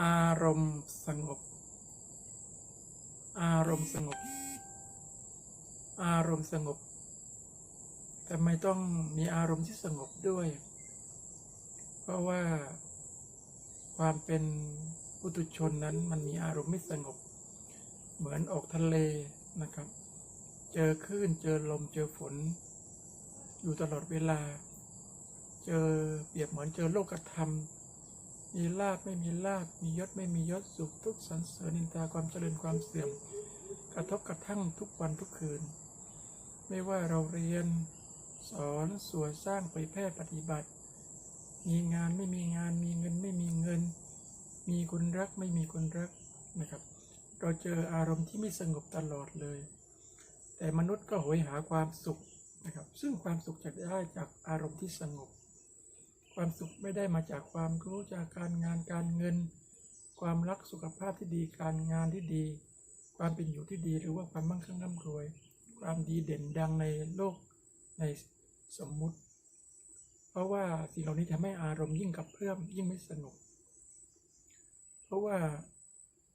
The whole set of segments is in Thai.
อารมณ์สงบ อารมณ์สงบ อารมณ์สงบ แต่ไม่ต้องมีอารมณ์ที่สงบด้วย เพราะว่าความเป็นปุถุชนนั้นมันมีอารมณ์ไม่สงบ เหมือนออกทะเลนะครับ เจอคลื่นเจอลมเจอฝน อยู่ตลอดเวลา เจอเปรียบเหมือนเจอโลกธรรม มีลาบไม่มีลาบมียศไม่มียศสุขทุกข์สรรเสริญนินทาความเจริญความเสื่อม กระทบกระทั่งทุกวันทุกคืน ไม่ว่าเราเรียน สอนสวยสร้างเผยแพร่ปฏิบัติ มีงานไม่มีงานมีเงินไม่มีเงิน มีคนรักไม่มีคนรักนะครับ เราเจออารมณ์ที่ไม่สงบตลอดเลย แต่มนุษย์ก็โหยหาความสุขนะครับ ซึ่งความสุขจะได้จากอารมณ์ที่สงบ ความสุขไม่ได้มาจากความรู้จากการงานการเงิน ความรักสุขภาพที่ดีการงานที่ดี ความเป็นอยู่ที่ดีหรือว่าความมั่งคั่งร่ำรวย ความดีเด่นดังในโลกในสมมุติ เพราะว่าสิ่งเหล่านี้ทำให้อารมณ์ยิ่งกับเพื่อมยิ่งไม่สงบเพราะว่า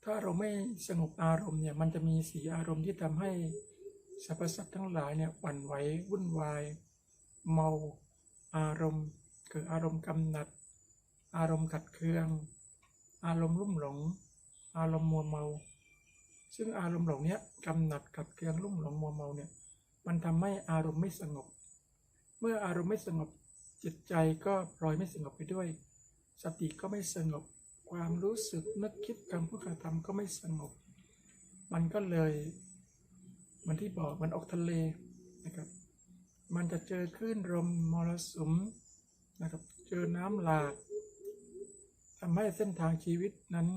ถ้าเราไม่สงบอารมณ์เนี่ยมันจะมีสีอารมณ์ที่ทำให้สรรพสัตว์ทั้งหลายเนี่ยหวั่นไหววุ่นวาย เมาอารมณ์ เกิดอารมณ์กำหนัด อารมณ์ขัดเคือง อารมณ์รุ่มหลง อารมณ์มัวเมา ซึ่งอารมณ์เหล่านี้กำหนัดขัดเคืองรุ่มหลงมัวเมาเนี่ยมันทำให้อารมณ์ไม่สงบ เมื่ออารมณ์ไม่สงบจิตใจก็ปล่อยไม่สงบไปด้วย สติก็ไม่สงบ ความรู้สึกนึกคิดคำพูดการทำก็ไม่สงบ มันก็เลยมันที่บอกมันออกทะเลนะครับ มันจะเจอคลื่นลมมรสุม นะครับ เจอน้ำหลากทำให้เส้นทางชีวิตนั้น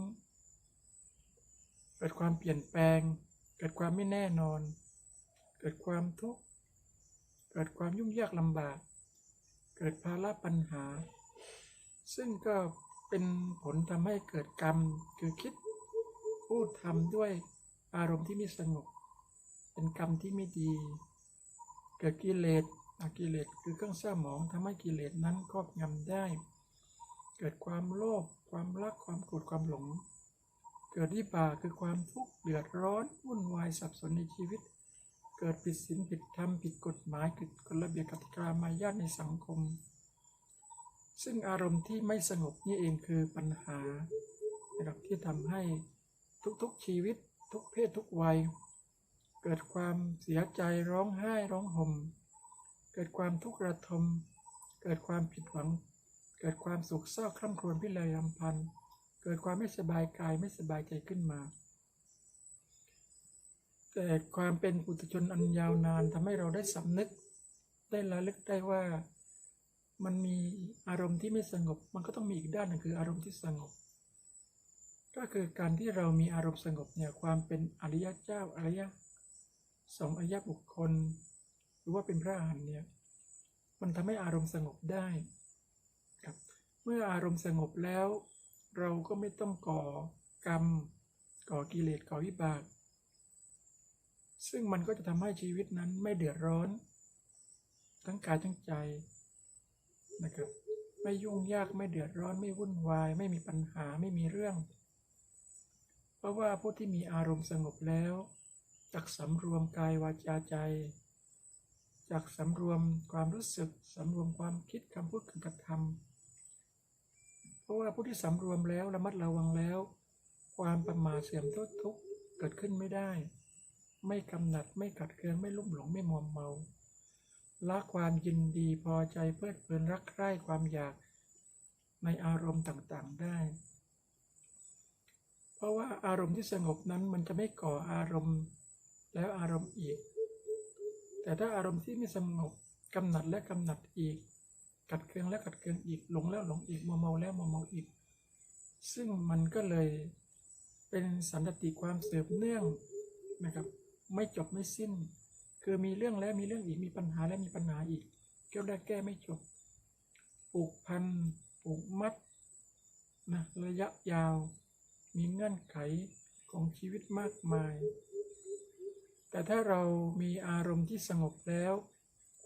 เกิดความเปลี่ยนแปลง เกิดความไม่แน่นอน เกิดความทุกข์ เกิดความยุ่งยากลำบาก เกิดภาระปัญหา ซึ่งก็เป็นผลทำให้เกิดกรรม คือคิดพูดทำด้วยอารมณ์ที่ไม่สงบ เป็นกรรมที่ไม่ดี เกิดกิเลส อกิเลสคือเครื่องเศร้าหมองทำให้กิเลสนั้นครอบงำได้ เกิดความโลภความรักความโกรธความหลง เกิดวิบากคือความทุกข์เดือดร้อนวุ่นวายสับสนในชีวิต เกิดผิดศีลผิดธรรมผิดกฎหมายผิดกฎระเบียบกติกามายาทในสังคม ซึ่งอารมณ์ที่ไม่สงบนี่เองคือปัญหานะครับที่ทำให้ทุกๆชีวิตทุกเพศทุกวัย เกิดความเสียใจร้องไห้ร้องห่ม เกิดความทุกข์ระทม เกิดความผิดหวัง เกิดความโศกเศร้าคร่ำครวญพิไรลำพัน เกิดความไม่สบายกายไม่สบายใจขึ้นมา แต่ความเป็นปุถุชนอันยาวนานทำให้เราได้สำนึก ได้ระลึกได้ว่ามันมีอารมณ์ที่ไม่สงบ มันก็ต้องมีอีกด้านหนึ่งคืออารมณ์ที่สงบ ก็คือการที่เรามีอารมณ์สงบเนี่ยความเป็นอริยเจ้าอริยสองอริยบุคคล หรือว่าเป็นพระอรหันต์เนี่ยมันทำให้อารมณ์สงบได้ครับเมื่ออารมณ์สงบแล้ว เราก็ไม่ต้องก่อกรรม ก่อกิเลสก่อวิบาก ซึ่งมันก็จะทำให้ชีวิตนั้นไม่เดือดร้อน ทั้งกายทั้งใจนะครับไม่ยุ่งยากไม่เดือดร้อนไม่วุ่นวาย ไม่มีปัญหาไม่มีเรื่อง เพราะว่าผู้ที่มีอารมณ์สงบแล้วจักสำรวมกายวาจาใจ จักสำรวมความรู้สึกสำรวมความคิดคำพูดการกระทำเพราะว่าผู้ที่สำรวมแล้วระมัดระวังแล้ว ความประมาทเสื่อมทุกทุกข์เกิดขึ้นไม่ได้ ไม่กำหนัดไม่กัดเคืองไม่ลุ่มหลงไม่มัวเมาละความยินดีพอใจเพลิดเพลินรักใคร่ความอยากในอารมณ์ต่างๆได้ เพราะว่าอารมณ์ที่สงบนั้นมันจะไม่ก่ออารมณ์แล้วอารมณ์อีก แต่ถ้าอารมณ์ที่ไม่สงบกำหนัดและกำหนัดอีก กัดเคืองและกัดเคืองอีกหลงแล้วหลงอีกมัวเมาแล้วมัวเมาอีก ซึ่งมันก็เลยเป็นสันตติความเสืบเนื่องนะครับ ไม่จบไม่สิ้น คือมีเรื่องแล้วมีเรื่องอีกมีปัญหาและมีปัญหาอีกแก้ได้แก้ไม่จบปลูกพันปลูกมัดนะระยะยาว มีเงื่อนไขของชีวิตมากมาย แต่ถ้าเรามีอารมณ์ที่สงบแล้ว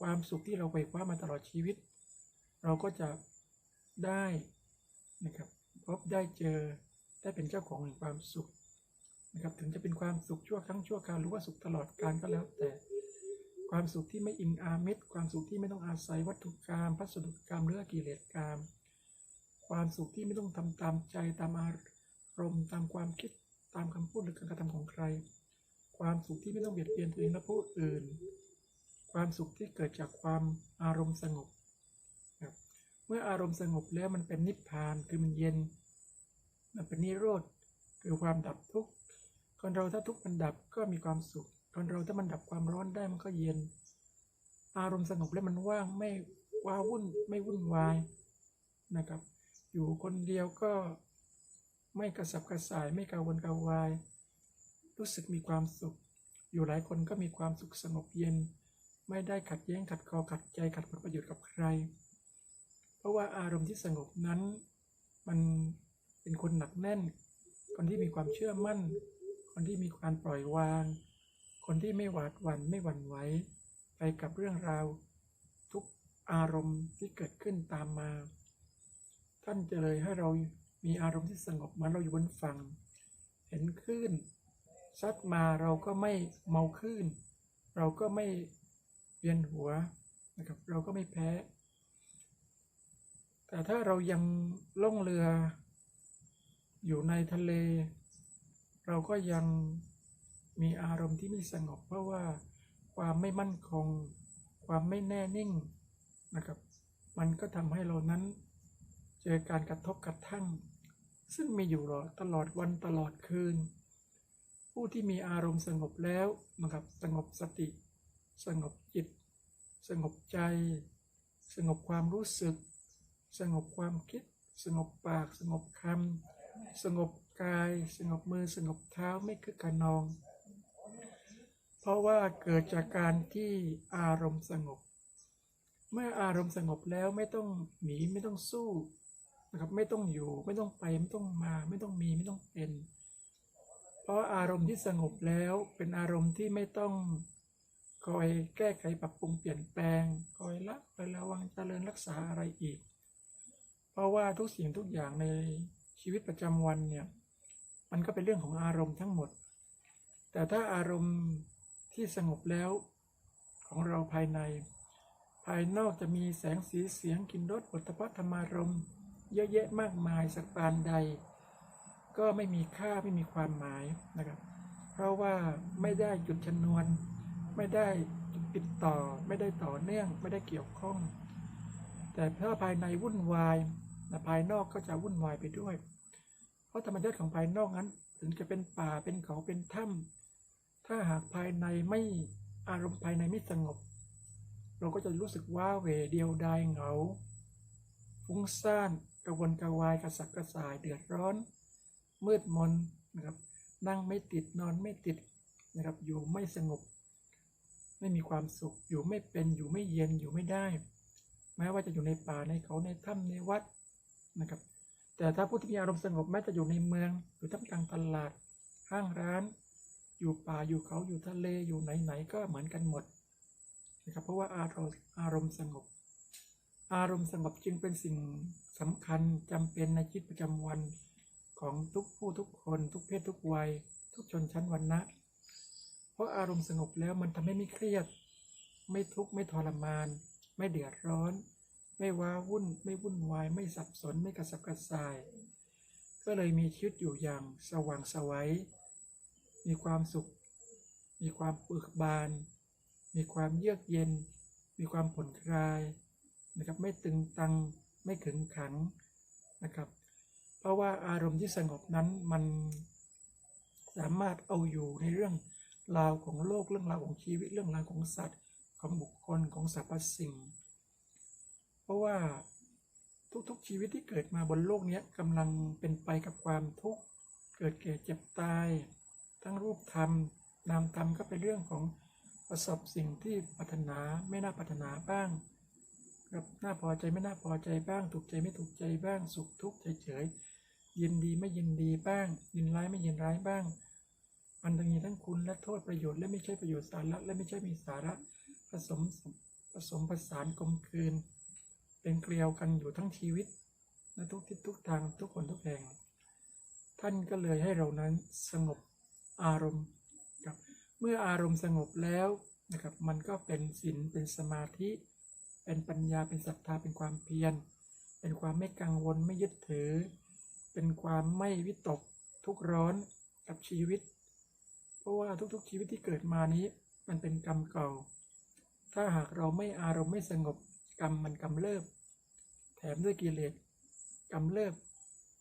ความสุขที่เราไปคว้ามาตลอดชีวิต เราก็จะได้นะครับพบได้เจอได้เป็นเจ้าของแห่งความสุขนะครับถึงจะเป็นความสุขชั่วครั้งชั่วคราวหรือว่าสุขตลอดกาลก็แล้วแต่ความสุขที่ไม่อิงอามิตรความสุขที่ไม่ต้องอาศัยวัตถุกรรมพัสดุกรรมหรือกิเลสกรรมความสุขที่ไม่ต้องทำตามใจตามอารมณ์ตามความคิดตามคำพูดหรือการกระทำของใคร ความสุขที่ไม่ต้องเบียดเบียนตัวเองและผู้อื่น ความสุขที่เกิดจากความอารมณ์สงบนะครับเมื่ออารมณ์สงบแล้วมันเป็นนิพพานคือมันเย็น มันเป็นนิโรธคือความดับทุกข์คนเราถ้าทุกข์มันดับก็มีความสุข คนเราถ้ามันดับความร้อนได้มันก็เย็น อารมณ์สงบแล้วมันว่างไม่ว้าวุ่นไม่วุ่นวายนะครับ อยู่คนเดียวก็ไม่กระสับกระส่ายไม่กระวนกระวาย รู้สึกมีความสุข อยู่หลายคนก็มีความสุขสงบเย็น ไม่ได้ขัดแย้งขัดคอขัดใจขัดผลประโยชน์กับใคร เพราะว่าอารมณ์ที่สงบนั้น มันเป็นคนหนักแน่น คนที่มีความเชื่อมั่น คนที่มีการปล่อยวาง คนที่ไม่หวาดหวั่นไม่หวั่นไหวไปกับเรื่องราว ทุกอารมณ์ที่เกิดขึ้นตามมา ท่านจะเลยให้เรามีอารมณ์ที่สงบเหมือนเราอยู่บนฝั่ง เห็นคลื่น ซัดมาเราก็ไม่เมาคลื่น เราก็ไม่เวียนหัวนะครับเราก็ไม่แพ้ แต่ถ้าเรายังล่องเรือ อยู่ในทะเล เราก็ยังมีอารมณ์ที่ไม่สงบเพราะว่าความไม่มั่นคง ความไม่แน่นิ่งนะครับ มันก็ทำให้เรานั้นเจอการกระทบกระทั่ง ซึ่งมีอยู่ตลอดวันตลอดคืน ผู้ที่มีอารมณ์สงบแล้วนะครับสงบสติ สงบจิต สงบใจ สงบความรู้สึก สงบความคิด สงบปาก สงบคำสงบกาย สงบมือสงบเท้าไม่คึกขนอง เพราะว่าเกิดจากการที่อารมณ์สงบ เมื่ออารมณ์สงบแล้วไม่ต้องหนีไม่ต้องสู้นะครับไม่ต้องอยู่ไม่ต้องไปไม่ต้องมาไม่ต้องมีไม่ต้องเป็น เพราะอารมณ์ที่สงบแล้วเป็นอารมณ์ที่ไม่ต้องคอยแก้ไขปรับปรุงเปลี่ยนแปลง คอยละคอยระวังเจริญรักษาอะไรอีก เพราะว่าทุกสิ่งทุกอย่างในชีวิตประจำวันเนี่ยมันก็เป็นเรื่องของอารมณ์ทั้งหมด แต่ถ้าอารมณ์ที่สงบแล้วของเราภายใน ภายนอกจะมีแสงสีเสียงกลิ่นรสปุถะธรรมารมณ์เยอะแยะมากมายสักปานใด ก็ไม่มีค่าไม่มีความหมายนะครับ เพราะว่าไม่ได้จุดชนวน ไม่ได้ติดต่อ ไม่ได้ต่อเนื่องไม่ได้เกี่ยวข้อง แต่ถ้าภายในวุ่นวายนะภายนอกก็จะวุ่นวายไปด้วย เพราะธรรมชาติของภายนอกนั้น ถึงจะเป็นป่าเป็นเขาเป็นถ้ำถ้าหากภายในไม่อารมณ์ภายในไม่สงบ เราก็จะรู้สึกว่าเหวเดียวดายเหงาฟุ้งซ่านกระวนกระวายกระสับกระส่ายเดือดร้อน มืดมนนะครับนั่งไม่ติดนอนไม่ติดนะครับอยู่ไม่สงบ ไม่มีความสุขอยู่ไม่เป็นอยู่ไม่เย็นอยู่ไม่ได้ แม้ว่าจะอยู่ในป่าในเขาในถ้ำในวัดนะครับ แต่ถ้าผู้ที่มีอารมณ์สงบแม้จะอยู่ในเมืองอยู่ท่ามกลางตลาดห้างร้าน อยู่ป่าอยู่เขาอยู่ทะเลอยู่ไหนๆก็เหมือนกันหมดนะครับเพราะว่าอารมณ์อารมณ์สงบ อารมณ์สงบจึงเป็นสิ่งสำคัญจำเป็นในชีวิตประจำวัน ของทุกผู้ทุกคนทุกเพศทุกวัย ทุกชนชั้นวรรณะ เพราะอารมณ์สงบแล้วมันทำให้ไม่เครียด ไม่ทุกข์ไม่ทรมาน ไม่เดือดร้อน ไม่ว้าวุ่น ไม่วุ่นวาย ไม่สับสนไม่กระสับกระส่าย ก็เลยมีชีวิตอยู่อย่างสว่างไสวัยมีความสุข มีความเบิกบาน มีความเยือกเย็น มีความผ่อนคลายนะครับไม่ตึงตังไม่ขึงขังนะครับ ราะว่าอารมณ์ที่สงบนั้นมันสามารถเอาอยู่ในเรื่องราวของโลกเรื่องราวของชีวิตเรื่องราวของสัตว์ ของบุคคลของสรรพสิ่ง เพราะว่าทุกๆชีวิตที่เกิดมาบนโลกนี้กำลังเป็นไปกับความทุกข์เกิดแก่เจ็บตาย ทั้งรูปธรรมนามธรรมก็เป็นเรื่องของประสบสิ่งที่ปรารถนาไม่น่าปรารถนาบ้างครับน่าพอใจไม่น่าพอใจบ้าง ถูกใจไม่ถูกใจบ้างสุขทุกข์เฉยๆ ยินดีไม่ยินดีบ้าง ยินร้ายไม่ยินร้ายบ้าง มันทั้งมีทั้งคุณและโทษประโยชน์และไม่ใช่ประโยชน์สาระและไม่ใช่มีสาระผสมผสมผสานกลมกลืน เป็นเกลียวกันอยู่ทั้งชีวิตและทุกทิศทุกทางทุกคนทุกแห่งท่านก็เลยให้เรานั้นสงบอารมณ์ครับเมื่ออารมณ์สงบแล้วนะครับมันก็เป็นศีลเป็นสมาธิ เป็นปัญญาเป็นศรัทธาเป็นความเพียร เป็นความไม่กังวลไม่ยึดถือ เป็นความไม่วิตกทุกข์ร้อนกับชีวิต เพราะว่าทุกๆชีวิตที่เกิดมานี้ มันเป็นกรรมเก่า ถ้าหากเราไม่อารมณ์ไม่สงบกรรมมันกำเริบ แถมด้วยกิเลสกำเริบ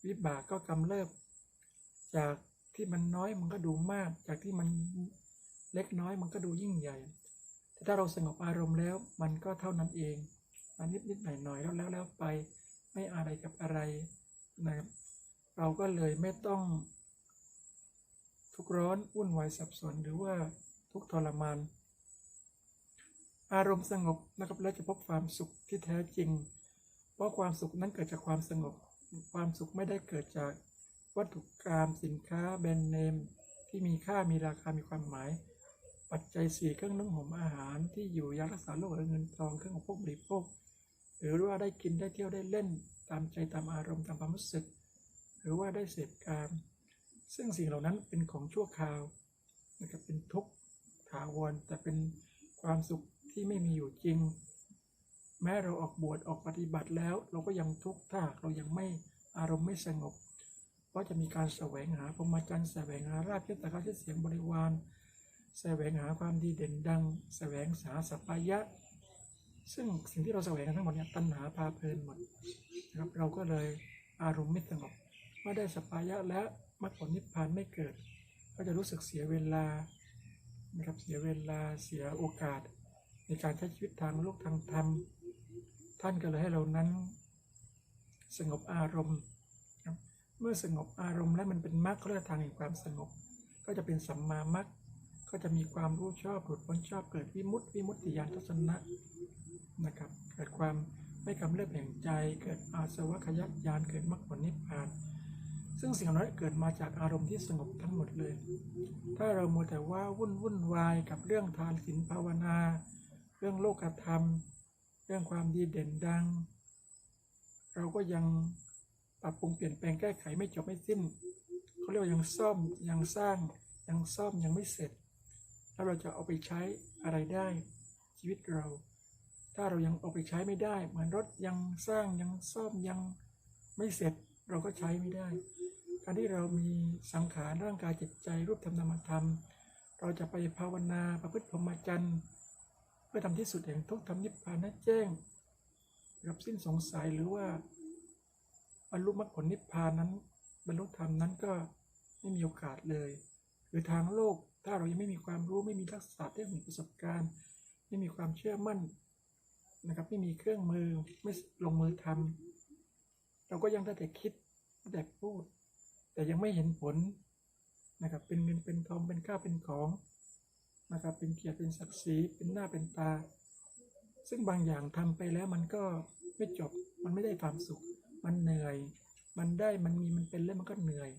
วิบากก็กำเริบ จากที่มันน้อยมันก็ดูมาก จากที่มันเล็กน้อยมันก็ดูยิ่งใหญ่ แต่ถ้าเราสงบอารมณ์แล้วมันก็เท่านั้นเองมันนิดนิดหน่อยหน่อยแล้วแล้วแล้วไปไม่อะไรกับอะไรนะครับ เราก็เลยไม่ต้อง ทุกข์ร้อนวุ่นวายสับสนหรือว่าทุกข์ทรมาน อารมณ์สงบนะครับแล้วจะพบความสุขที่แท้จริง เพราะความสุขนั้นเกิดจากความสงบ ความสุขไม่ได้เกิดจากวัตถุกรรมสินค้าแบรนด์เนม ที่มีค่ามีราคามีความหมาย ปัจจัยสี่เครื่องนุ่งห่มอาหารที่อยู่ยารักษาโรคเงินทองเครื่องของพวกบริโภค หรือว่าได้กินได้เที่ยวได้เล่นตามใจตามอารมณ์ตามความรู้สึก หรือว่าได้เสพกาม ซึ่งสิ่งเหล่านั้นเป็นของชั่วคราวนะครับเป็นทุกข์ถาวรแต่เป็นความสุขที่ไม่มีอยู่จริง แม้เราออกบวชออกปฏิบัติแล้ว เราก็ยังทุกข์ถ้ากเรายังไม่อารมณ์ไม่สงบเพราะจะมีการแสวงหาพรหมจรรย์แสวงหาราบยศตะชื่อเสียงบริวารแสวงหาความดีเด่นดัง แสวงหาสัพพายะ ซึ่งสิ่งที่เราแสวงกันทั้งหมดเนี่ยตัณหาพาเพลินหมดนะครับเราก็เลยอารมณ์ไม่สงบ เมื่อได้สัพพายะแล้วมรรคผลนิพพานไม่เกิด ก็จะรู้สึกเสียเวลานะครับเสียเวลาเสียโอกาส ในการใช้ชีวิตทางโลกทางธรรม ท่านก็เลยให้เรานั้น สงบอารมณ์ครับเมื่อสงบอารมณ์แล้วมันเป็นมรรคเขาเรียกทางแห่งความสงบ ก็จะเป็นสัมมามรรคก็จะมีความรู้ชอบหลุดพ้นชอบเกิดวิมุตติวิมุตติญาณทัศนะนะครับ เกิดความไม่กำเริบแห่งใจ เกิดอาสวะขยักยานเกิดมรรคผลนิพพาน ซึ่งสิ่งนั้นเกิดมาจากอารมณ์ที่สงบทั้งหมดเลย ถ้าเรามัวแต่ว่าวุ่นวุ่นวายกับเรื่องทานศีลภาวนา เรื่องโลกธรรม เรื่องความดีเด่นดัง เราก็ยังปรับปรุงเปลี่ยนแปลงแก้ไขไม่จบไม่สิ้นเขาเรียกว่ายังซ่อมยังสร้างยังซ่อมยังไม่เสร็จ แล้วเราจะเอาไปใช้อะไรได้ ชีวิตเรา ถ้าเรายังเอาไปใช้ไม่ได้ เหมือนรถยังสร้างยังซ่อมยังไม่เสร็จ เราก็ใช้ไม่ได้ การที่เรามีสังขารร่างกายจิตใจรูปธรรมนามธรรม เราจะไปภาวนาประพฤติพรหมจรรย์เพื่อทำที่สุดแห่งทุกข์ทำนิพพานให้แจ้งกับสิ้นสงสัยหรือว่าบรรลุมรรคผลนิพพานนั้น บรรลุธรรมนั้นก็ไม่มีโอกาสเลย หรือทางโลกถ้าเรายังไม่มีความรู้ไม่มีทักษะไม่มีประสบการณ์ ไม่มีความเชื่อมั่นนะครับไม่มีเครื่องมือไม่ลงมือทำ เราก็ยังได้แต่คิดแต่พูด แต่ยังไม่เห็นผลนะครับ เป็นเงินเป็นทองเป็นข้าวเป็นของนะครับ เป็นเกียรติเป็นศักดิ์ศรีเป็นหน้าเป็นตา ซึ่งบางอย่างทำไปแล้วมันก็ไม่จบมันไม่ได้ความสุข มันเหนื่อย มันได้มันมีมันเป็นแล้วมันก็เหนื่อย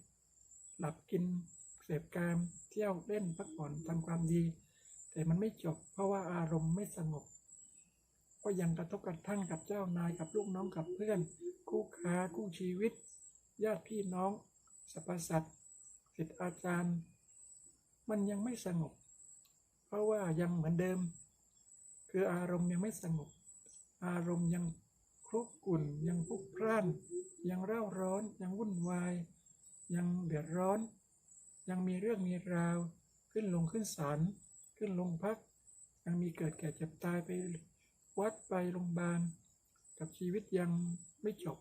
หลับกินเสพกามเที่ยวเล่นพักผ่อนทำความดี แต่มันไม่จบ เพราะว่าอารมณ์ไม่สงบ ก็ยังกระทบกระทั่งกับเจ้านายกับลูกน้องกับเพื่อน คู่ค้าคู่ชีวิต ญาติพี่น้องสรรพสัตว์ศิษย์อาจารย์ มันยังไม่สงบ เพราะว่ายังเหมือนเดิม คืออารมณ์ยังไม่สงบ อารมณ์ยังคลุกกลุ่นยังพุกพล่าน ยังเร่าร้อนยังวุ่นวาย ยังเดือดร้อน ยังมีเรื่องมีราว ขึ้นลงขึ้นศาลขึ้นลงพัก ยังมีเกิดแก่เจ็บตายไป วัดไปโรงพยาบาล กับชีวิตยังไม่จบ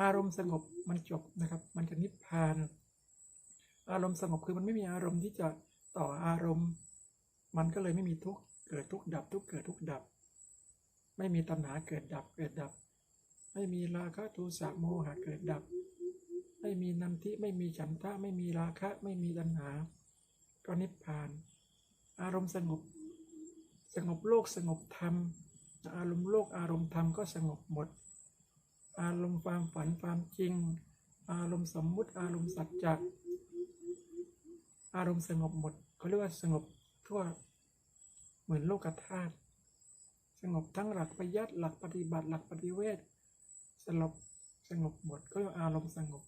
อารมณ์สงบมันจบนะครับ มันจะนิพพานอารมณ์สงบคือมันไม่มีอารมณ์ที่จะต่ออารมณ์ มันก็เลยไม่มีทุกเกิดทุกดับ ทุกเกิดทุกดับ ไม่มีตัณหาเกิดดับเกิดดับ ไม่มีราคะโทสะโมหะเกิดดับ ไม่มีนันทิไม่มีฉันทะไม่มีราคะไม่มีตัณหา ก็นิพพาน อารมณ์สงบ งบโลกสงบธรรม อารมณ์โลกอารมณ์ธรรมก็สงบหมด อารมณ์ความฝันความจริง อารมณ์สมมุติอารมณ์สัจจะอารมณ์สงบหมดเขาเรียกว่าสงบทั่วเหมือนโลกธาตุสงบทั้งหลักปริยัติหลักปฏิบัติหลักปฏิเวทสลบสงบหมดก็เรียกอารมณ์สงบ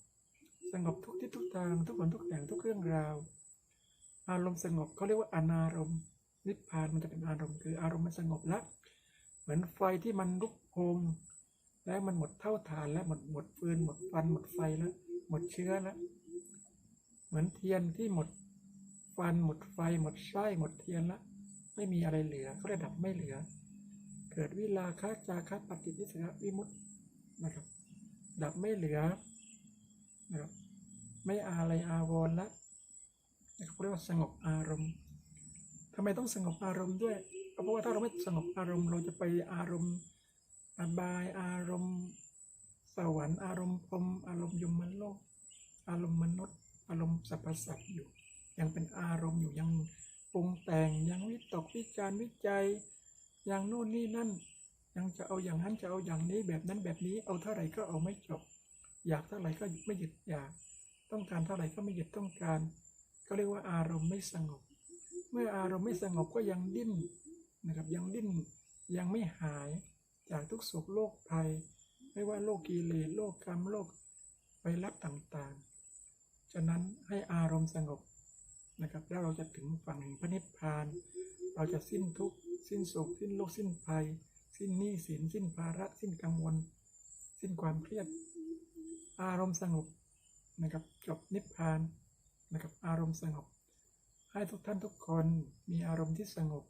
สงบทุกทิศทุกทางทุกคนทุกอย่างทุกเรื่องราว อารมณ์สงบเขาเรียกว่าอนารมณ์ นิพพานมันจะเป็นอารมณ์คืออารมณ์มันสงบละเหมือนไฟที่มันลุกโหมแล้วมันหมดเท่าฐานแล้วหมดหมดฟืนหมดฟันหมดไฟแล้วหมดเชื้อแล้วเหมือนเทียนที่หมดฟันหมดไฟ หมดไส้หมดเทียนละไม่มีอะไรเหลือเขาได้ดับไม่เหลือ เกิดวิลาคะจาคะปฏิวิสระวิมุตตินะครับ ดับไม่เหลือนะครับไม่อะไรอาวรณ์ละนะครับเรียกว่าสงบอารมณ์ ทำไมต้องสงบอารมณ์ด้วยเพราะว่าถ้าเราไม่สงบอารมณ์ เราจะไปอารมณ์อบายอารมณ์ สวรรค์อารมณ์พรมอารมณ์ยมโลก อารมณ์มนุษย์ อารมณ์สรรพสัตว์อยู่ ยังเป็นอารมณ์อยู่ยังปรุงแต่งยังวิตกวิจารวิจัยอย่างโน่นนี่นั่น ยังจะเอาอย่างนั้นจะเอาอย่างนี้แบบนั้นแบบนี้เอาเท่าไหร่ก็เอาไม่จบ อยากเท่าไหร่ก็ไม่หยุดอยาก ต้องการเท่าไหร่ก็ไม่หยุดต้องการ ก็เรียกว่าอารมณ์ไม่สงบ เมื่ออารมณ์ไม่สงบก็ยังดิ้นนะครับยังดิ้นยังไม่หายจากทุกโศกโรคภัย ไม่ว่าโรคกิเลสโรคกรรมโรคไวรัสต่างๆ ฉะนั้นให้อารมณ์สงบนะครับแล้วเราจะถึงฝั่งแห่งพระนิพพาน เราจะสิ้นทุกข์สิ้นโศกสิ้นโรคสิ้นภัย สิ้นหนี้สินสิ้นภาระสิ้นกังวล สิ้นความเครียด อารมณ์สงบนะครับจบนิพพานนะครับอารมณ์สงบ ให้ทุกท่านทุกคนมีอารมณ์ที่สงบ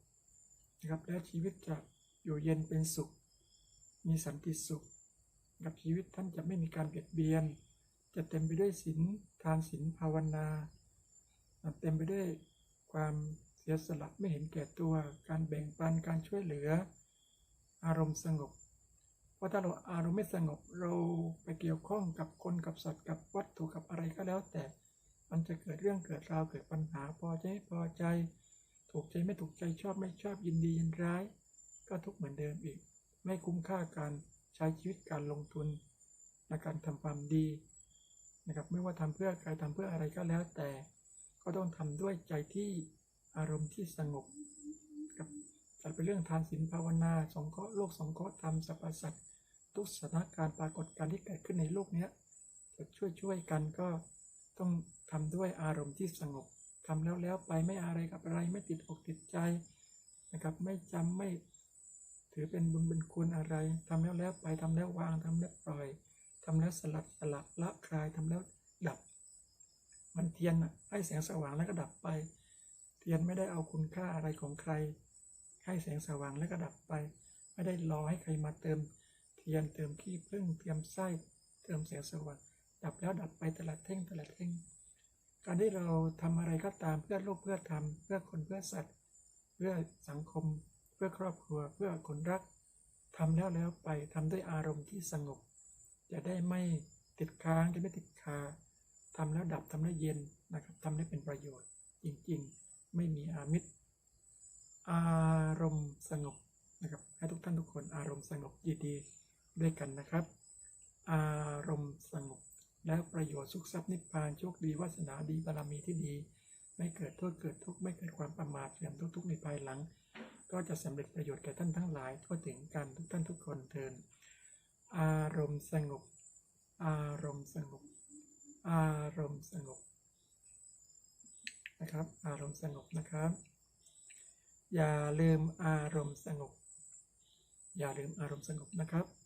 นะครับแล้วชีวิตจะอยู่เย็นเป็นสุข มีสันติสุข กับชีวิตท่านจะไม่มีการเบียดเบียน จะเต็มไปด้วยศีลทานศีลภาวนา เต็มไปด้วยความเสียสละไม่เห็นแก่ตัวการแบ่งปันการช่วยเหลือ อารมณ์สงบ เพราะถ้าเราอารมณ์ไม่สงบเราไปเกี่ยวข้องกับคนกับสัตว์กับวัตถุกับอะไรก็แล้วแต่ มันจะเกิดเรื่องเกิดราวเกิดปัญหาพอใจพอใจ ถูกใจไม่ถูกใจชอบไม่ชอบยินดียินร้าย ก็ทุกเหมือนเดิมอีก ไม่คุ้มค่าการใช้ชีวิตการลงทุนในการทำความดีนะครับไม่ว่าทำเพื่อใครทำเพื่ออะไรก็แล้วแต่ ก็ต้องทำด้วยใจที่อารมณ์ที่สงบครับจัดเป็นเรื่องทานศีลภาวนาสงเคราะห์โลกสงเคราะห์ธรรมสรรพสัตว์ทุกสถานการณ์ปรากฏการที่เกิดขึ้นในโลกเนี้ยจะช่วยช่วยกันก็ ต้องทำด้วยอารมณ์ที่สงบทำแล้วแล้วไปไม่อะไรกับอะไรไม่ติดอกติดใจนะครับ ไม่จำไม่ถือเป็นบุญเป็นคุณอะไรทำแล้วแล้วไปทำแล้ววางทำแล้วปล่อยทำแล้วสลัดสลับละคลายทำแล้วดับ มันเทียนน่ะให้แสงสว่างแล้วก็ดับไป เทียนไม่ได้เอาคุณค่าอะไรของใคร ให้แสงสว่างแล้วก็ดับไป ไม่ได้รอให้ใครมาเติม เทียนเติมขี้ผึ้งเติมไส้เติมแสงสว่าง ดับแล้วดับไปตลอดเท่งตลอดเท่งการที่เราทำอะไรก็ตามเพื่อโลกเพื่อธรรมเพื่อคนเพื่อสัตว์ เพื่อสังคม เพื่อครอบครัว เพื่อคนรักทำแล้วแล้วไปทำด้วยอารมณ์ที่สงบ จะได้ไม่ติดค้างจะไม่ติดคาทำแล้วดับทำแล้วเย็นนะครับทำได้เป็นประโยชน์จริงๆ ไม่มีอามิตร อารมณ์สงบนะครับให้ทุกท่านทุกคนอารมณ์สงบดีๆด้วยกันนะครับ อารมณ์สงบ แล้วประโยชน์สุขทรัพย์นิพพานโชคดีวาสนาดีบารมีที่ดี ไม่เกิดโทษเกิดทุกข์ไม่เกิดความประมาทเสื่อมทุกข์ในภายหลัง ก็จะสำเร็จประโยชน์แก่ท่านทั้งหลายทั่วถึงกันทุกท่านทุกคนเทินอารมณ์สงบ อารมณ์สงบ อารมณ์สงบนะครับ อารมณ์สงบนะครับ อย่าลืมอารมณ์สงบ อย่าลืมอารมณ์สงบนะครับ